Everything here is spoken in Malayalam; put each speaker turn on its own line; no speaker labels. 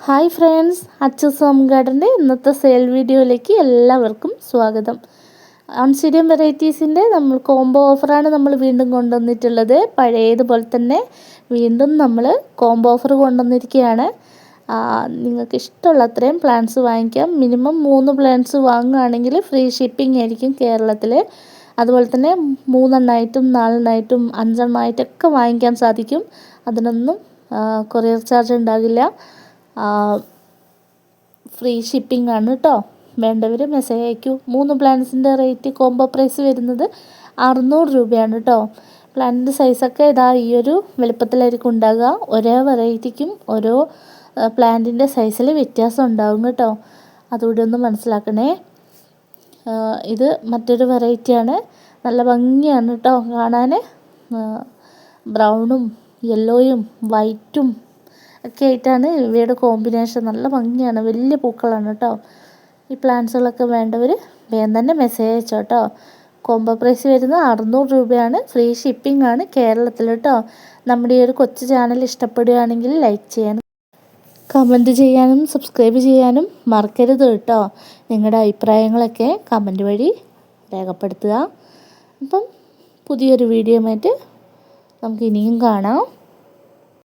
ഹായ് ഫ്രണ്ട്സ് അച്ചു ഹോം ഗാർഡന്റെ ഇന്നത്തെ സെയിൽ വീഡിയോയിലേക്ക് എല്ലാവർക്കും സ്വാഗതം. ഓൺസിഡിയം വെറൈറ്റീസിന്റെ നമ്മൾ കോംബോ ഓഫറാണ് നമ്മൾ വീണ്ടും കൊണ്ടുവന്നിട്ടുള്ളത്. പഴയതുപോലെ തന്നെ വീണ്ടും നമ്മൾ കോംബോ ഓഫർ കൊണ്ടുവന്നിരിക്കുകയാണ്. നിങ്ങൾക്ക് ഇഷ്ടമുള്ള അത്രയും പ്ലാൻസ് വാങ്ങിക്കാം. മിനിമം മൂന്ന് പ്ലാന്റ്സ് വാങ്ങുകയാണെങ്കിൽ ഫ്രീ ഷിപ്പിംഗ് ആയിരിക്കും കേരളത്തിൽ അതുപോലെ തന്നെ മൂന്നെണ്ണമായിട്ടും നാലെണ്ണമായിട്ടും അഞ്ചെണ്ണമായിട്ടൊക്കെ വാങ്ങിക്കാൻ സാധിക്കും. അതിനൊന്നും കൊറിയർ ചാർജ് ഉണ്ടാകില്ല. ഫ്രീ ഷിപ്പിംഗ് ആണ് കേട്ടോ വേണ്ടവർ മെസ്സേജ് അയക്കൂ. മൂന്ന് പ്ലാൻസിന്റെ റേറ്റ് കോംബോ പ്രൈസ് വരുന്നത് അറുന്നൂറ് രൂപയാണ് കേട്ടോ പ്ലാന്റിന്റെ സൈസൊക്കെ ഇതാ ഈ ഒരു വലുപ്പത്തിലായിരിക്കും ഉണ്ടാകുക ഒരേ വെറൈറ്റിക്കും ഓരോ പ്ലാന്റിന്റെ സൈസിൽ വ്യത്യാസം ഉണ്ടാകും കേട്ടോ അതുകൂടി ഒന്ന് മനസ്സിലാക്കണേ. ഇത് മറ്റൊരു വെറൈറ്റിയാണ് നല്ല ഭംഗിയാണ് കേട്ടോ കാണാൻ ബ്രൗണും യെല്ലോയും വൈറ്റും ഒക്കെ ആയിട്ടാണ് ഇവയുടെ കോമ്പിനേഷൻ നല്ല ഭംഗിയാണ്. വലിയ പൂക്കളാണ് കേട്ടോ. ഈ പ്ലാന്റ്സുകളൊക്കെ വേണ്ടവർ വേഗം തന്നെ മെസ്സേജ് അയച്ചോ കേട്ടോ. കോംബോ പ്രൈസ് വരുന്നത് അറുന്നൂറ് രൂപയാണ്. ഫ്രീ ഷിപ്പിംഗ് ആണ് കേരളത്തിൽ കേട്ടോ. നമ്മുടെ ഈ ഒരു കൊച്ചു ചാനൽ ഇഷ്ടപ്പെടുകയാണെങ്കിൽ ലൈക്ക് ചെയ്യാനും കമന്റ് ചെയ്യാനും സബ്സ്ക്രൈബ് ചെയ്യാനും മറക്കരുത് കേട്ടോ. നിങ്ങളുടെ അഭിപ്രായങ്ങളൊക്കെ കമന്റ് വഴി രേഖപ്പെടുത്തുക. അപ്പം പുതിയൊരു വീഡിയോ മറ്റ് നമുക്ക് ഇനിയും കാണാം.